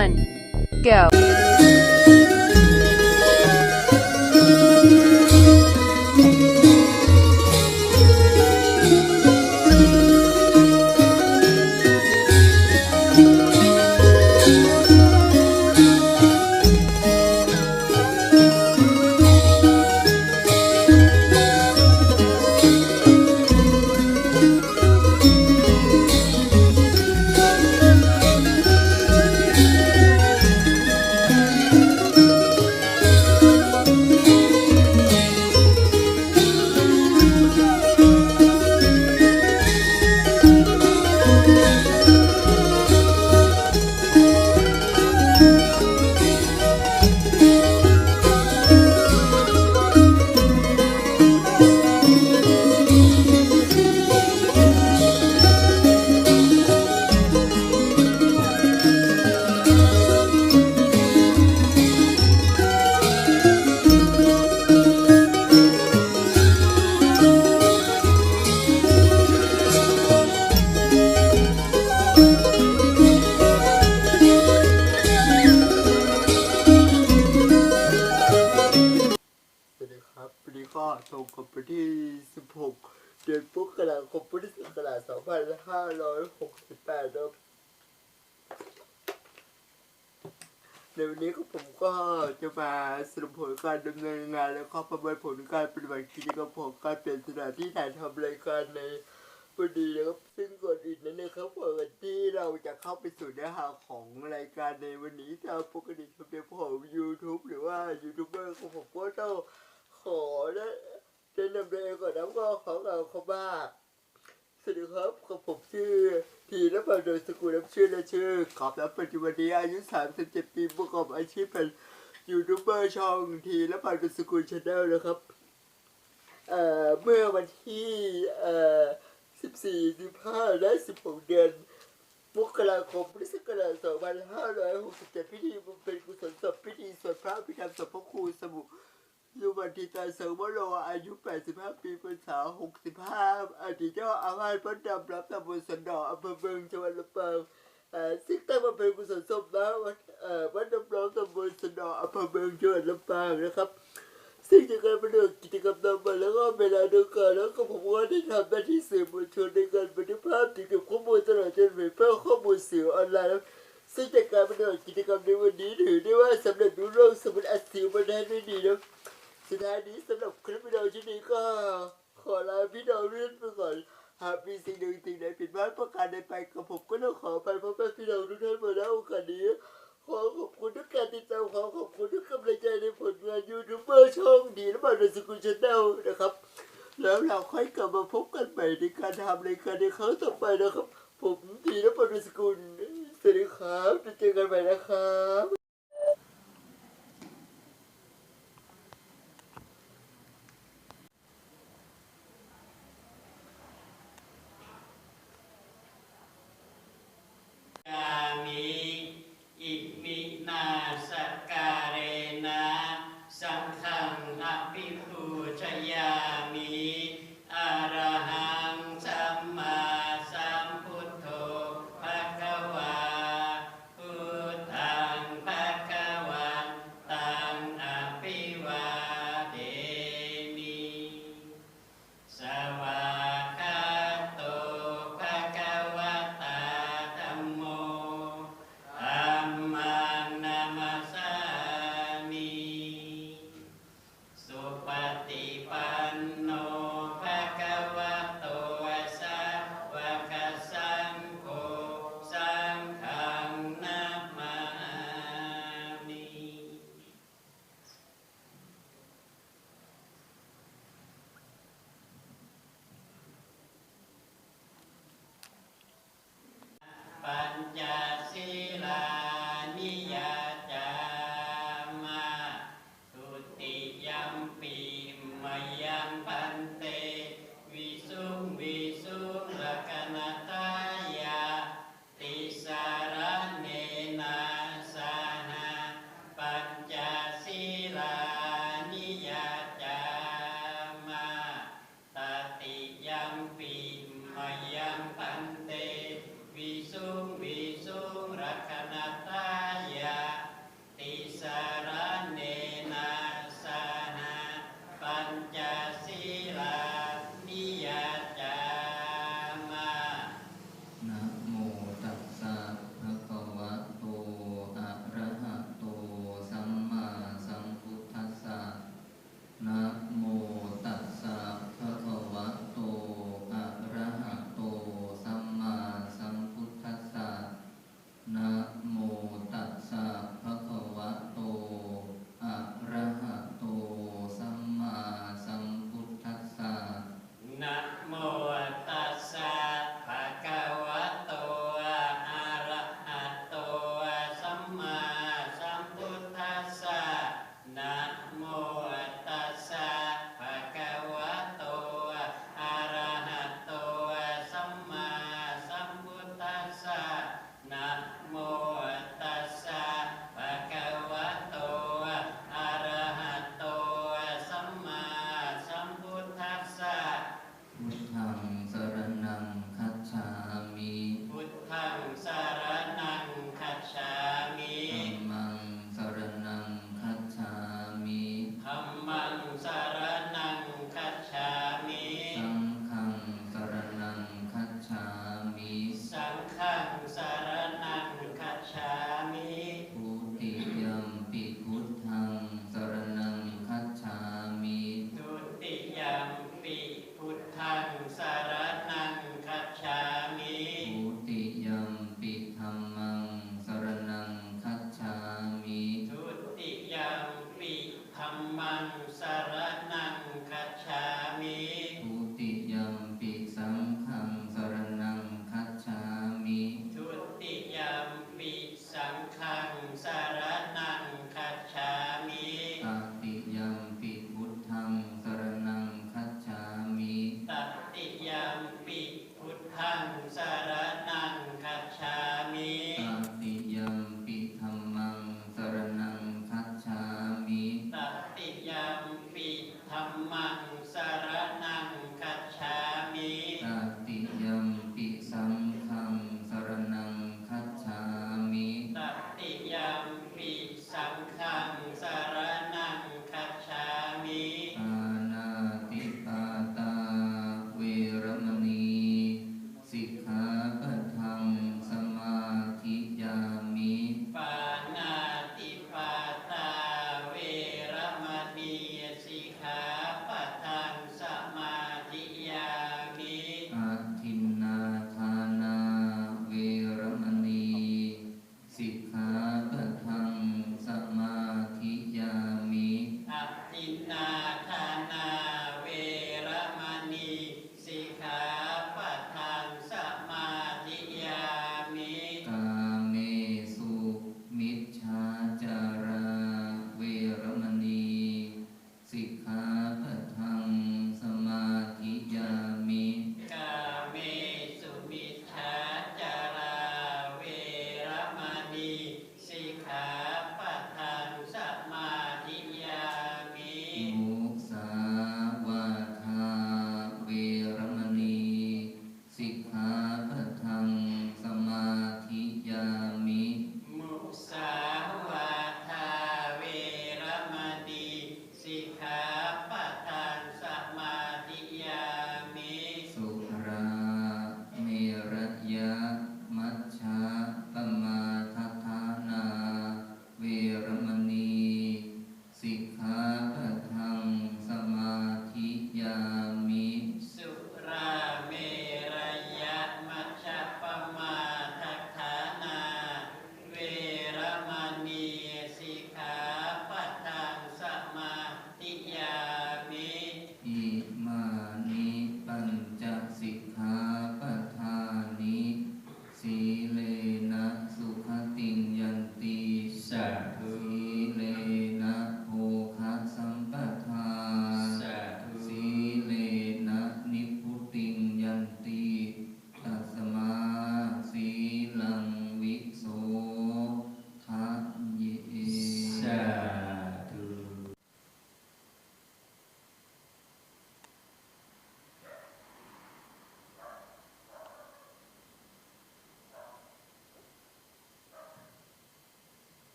one, go. ผมก็จะมาสรุปผลการดำเนินงาน และก็ประเมินผลการปฏิบัติกิจกรรมของการเปลี่ยนสถานที่ถ่ายทำรายการในวันนี้นะครับซึ่งก่อนอื่นนั้นนะครับก่อนที่เราจะเข้าไปสู่เนื้อหาของรายการในวันนี้ตามปกติทำเนียมของ YouTube หรือว่ายูทูบเบอร์ของผมก็ต้องขอนะแนะนำตัวเองก่อนนะก็ขอกล่าวคำว่า สวัสดีครับกับผมชื่อทีและปัโดยสกุลน้ำชื่อและชื่อกอบและปัจจุบันนี้อายุ 37 ปีประกอบอาชีพเป็นยูทูบเบอร์ช่องทีและปัโดยสกุลชาแนลนะครับ เอ่อ เมื่อวันที่เอ่อ14 15 และ 16 เดือนมกราคมพุทธศักราช2567 พิธีเพ็ญกุศลศพพิธีสวดพระอภิธรรมศพพระครูสมุ ยุวันติตาเสริมวโรอายุ 85 ปีพรรษา 65 อดีตเจ้าอาวาสวัดดำรับตำบลสันดอกอำเภอเมืองจังหวัดลำปางเอ่อซึ่งตั้งบำเพ็ญกุศลศพนะวัดวัดดำร้องตำบลสันดอกอำเภอเมืองจังหวัดลำปางนะครับ ซึ่งจากการประเดิกิจกรรมนำมาแล้วก็เวลาเดียวกันแล้วก็ผมก็ได้ทำหน้าที่สื่อมวลชนในการบันทึกภาพติดกับข้อมูลตลอดจนเผยแพร่ข้อมูลสื่อออนไลน์ซึ่งจากการประเดิกิจกรรมในวันนี้ถือได้ว่าสำเร็จรุ่งเรืองสมบูรณ์อัดเสียงมาได้ด้วยดีนะ สุดท้ายนี้สำหรับคลิปวิดีโอชิ้นนี้ก็ ขอลาพี่น้องเรื่อนไปก่อน หากมีสิ่งหนึ่งสิ่งใดผิดพลาดประการใดไปกับผมก็ต้องขอไปเพราะแม่พี่น้องทุกท่านมาณโอกาสนี้ ขอขอบคุณทุกการติดตามขอขอบคุณทุกกำลังใจในผลงานยูทูบเบอร์ช่องดีและมาในสกุลชาแนลนะครับแล้วเราค่อยกลับมาพบกันใหม่ในการทำรายการในครั้งต่อไปนะครับ ผมดีและมาในสกุลสวัสดีครับจะเจอกันใหม่นะครับ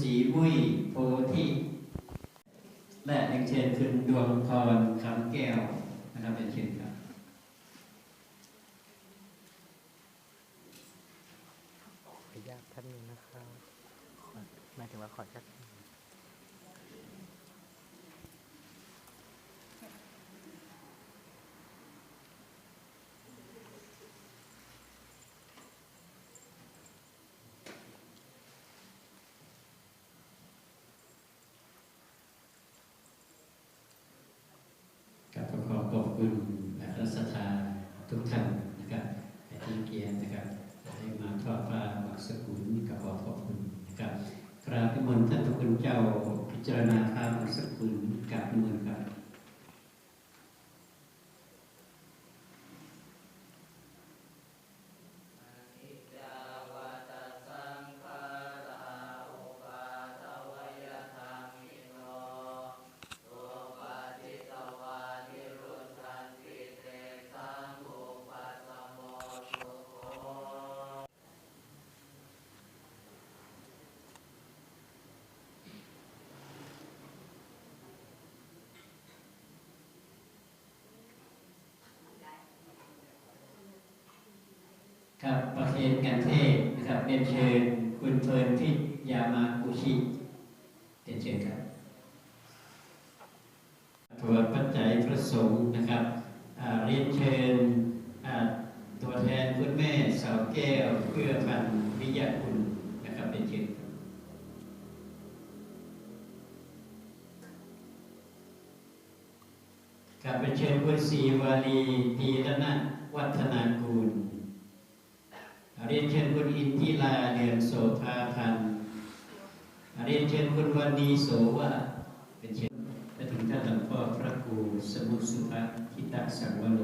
สีวุ้ยโพธิและเรียนเชิญคุณดวงพรคำแก้วนะครับเป็นเชิญครับขออนุญาตท่านนี้นะครับหมายถึงว่าขอแค่กับขอขอบ คุณรัศธาทุกท่านนะครับที่เกียรตินะครับได้มาทอดผ้าบักสกุลกับขอขอบคุณนะครับกราบนิมนต์ท่านพระคุณเจ้าพิจารณาพระบักสกุลกราบนิมนต์ครับ ครับประเคนการเทศนะครับเป็นเชิญคุณเพลินพิษยามากุชิเป็นเชิญครับถวปัจจัยพระสงฆ์นะครับเรียนเชิญตัวแทนคุณแม่สาวแก้วเพื่อพันวิยาคุณนะครับเป็นเชิญครับครับเป็นเชิญคุณศรีวาลีปีระนัทวัฒนากูล เรียนเชิญคุณอินทิลาเดือนโสภาพันธ์เรียนเชิญคุณวันดีโสวะเป็นเชิญไปถึงท่านหลวงพ่อพระครูสมุทรสุภะทิตาสังวโร